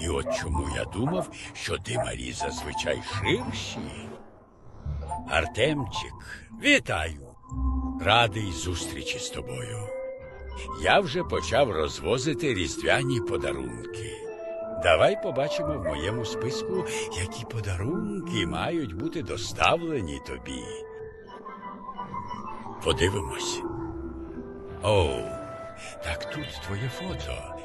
І от чому я думав, що димарі зазвичай ширші. Артемчик, вітаю. Радий зустрічі з тобою. Я вже почав розвозити різдвяні подарунки. Давай побачимо в моєму списку, які подарунки мають бути доставлені тобі. Подивимось. О, так тут твоє фото.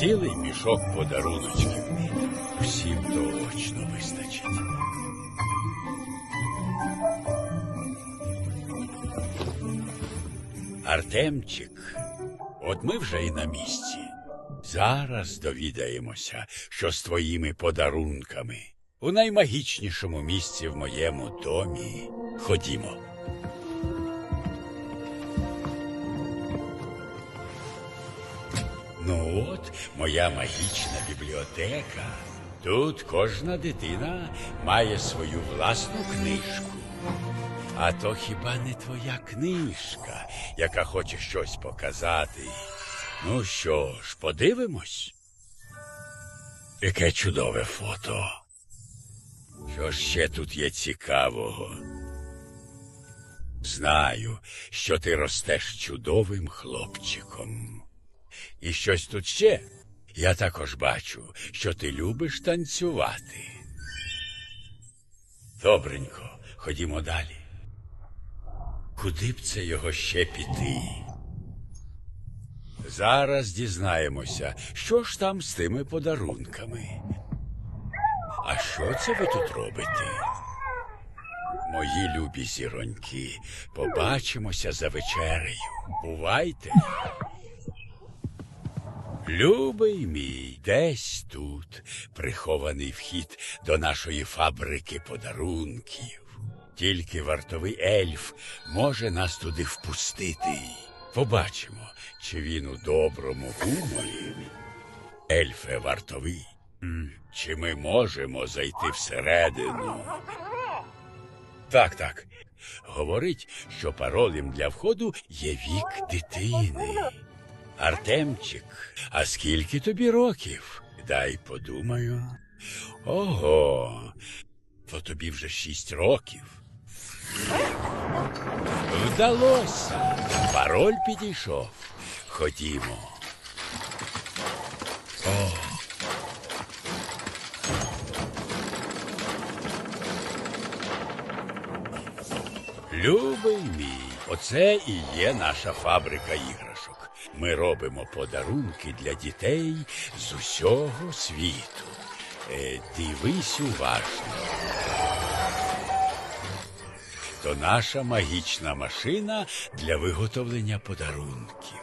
Цілий мішок подаруночків. Всім точно вистачить. Артемчик, от ми вже і на місці. Зараз довідаємося, що з твоїми подарунками у наймагічнішому місці в моєму домі. Ходімо. Ну от, моя магічна бібліотека. Тут кожна дитина має свою власну книжку. А то хіба не твоя книжка, яка хоче щось показати? Ну що ж, подивимось? Яке чудове фото. Що ще тут є цікавого? Знаю, що ти ростеш чудовим хлопчиком. І щось тут ще. Я також бачу, що ти любиш танцювати. Добренько, ходімо далі. Куди б це його ще піти? Зараз дізнаємося, що ж там з тими подарунками. А що це ви тут робите? Мої любі зіроньки, побачимося за вечерею. Бувайте. Любий мій, десь тут прихований вхід до нашої фабрики подарунків. Тільки вартовий ельф може нас туди впустити. Побачимо, чи він у доброму гуморі. Ельфе вартовий. Чи ми можемо зайти всередину? Так, так. Говорить, що паролем для входу є вік дитини. Артемчик, а скільки тобі років? Дай подумаю. Ого, то тобі вже шість років. Вдалося. Пароль підійшов. Ходімо. О. Любий мій, оце і є наша фабрика іграшок. Ми робимо подарунки для дітей з усього світу. Е, дивись уважно. То наша магічна машина для виготовлення подарунків.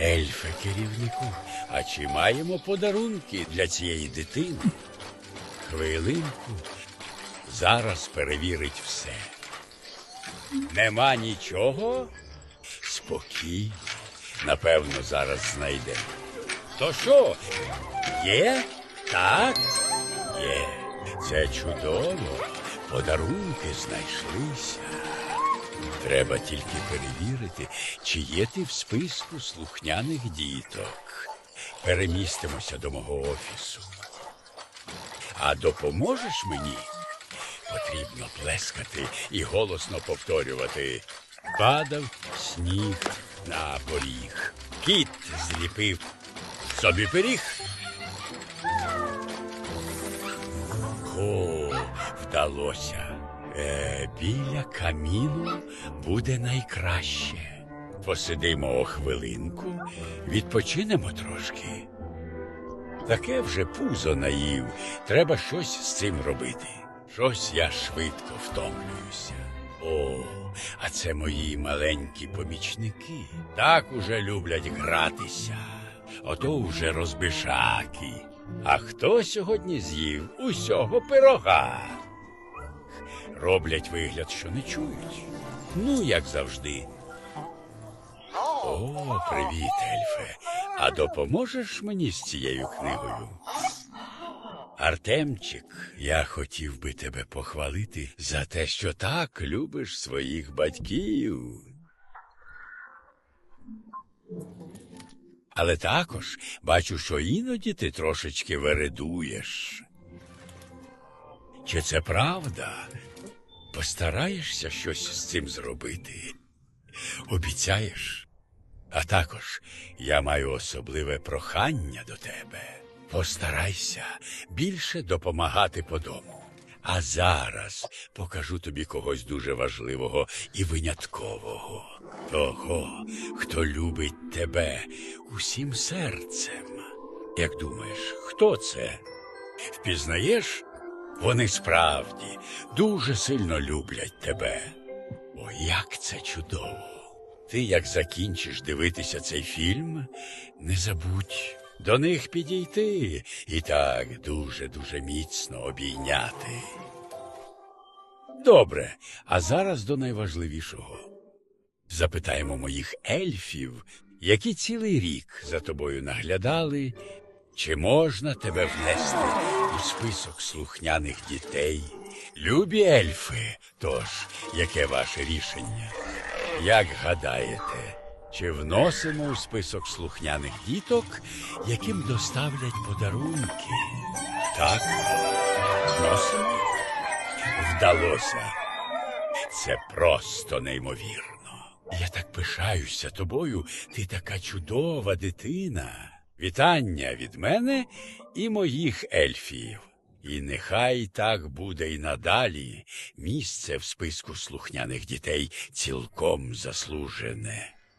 Ельфе, керівнику, а чи маємо подарунки для цієї дитини? Хвилинку. Зараз перевірить все. Нема нічого? Спокійно. Напевно, зараз знайдемо. То що? Є? Так? Є. Це чудово. Подарунки знайшлися. Треба тільки перевірити, чи є ти в списку слухняних діток. Перемістимося до мого офісу. А допоможеш мені? Потрібно плескати і голосно повторювати. Падав сніг на поріг. Кіт зліпив собі пиріг. О, вдалося. Е, біля каміну буде найкраще. Посидимо хвилинку, відпочинемо трошки. Таке вже пузо наїв. Треба щось з цим робити. Щось я швидко втомлююся. О, а це мої маленькі помічники. Так уже люблять гратися. Ото вже розбишаки. А хто сьогодні з'їв усього пирога? Роблять вигляд, що не чують. Ну, як завжди. О, привіт, Ельфе. А допоможеш мені з цією книгою? Артемчик, я хотів би тебе похвалити за те, що так любиш своїх батьків. Але також бачу, що іноді ти трошечки вередуєш. Чи це правда? Постараєшся щось з цим зробити? Обіцяєш? А також я маю особливе прохання до тебе. Постарайся більше допомагати по дому. А зараз покажу тобі когось дуже важливого і виняткового. Того, хто любить тебе усім серцем. Як думаєш, хто це? Впізнаєш? Вони справді дуже сильно люблять тебе. О, як це чудово! Ти, як закінчиш дивитися цей фільм, не забудь до них підійти і так дуже-дуже міцно обійняти. Добре, а зараз до найважливішого. Запитаємо моїх ельфів, які цілий рік за тобою наглядали, чи можна тебе внести у список слухняних дітей? Любі ельфи, тож, яке ваше рішення? Як гадаєте, чи вносимо у список слухняних діток, яким доставлять подарунки? Так, вносимо. Вдалося. Це просто неймовірно. Я так пишаюся тобою, ти така чудова дитина. Вітання від мене і моїх ельфів. І нехай так буде й надалі. Місце в списку слухняних дітей цілком заслужене.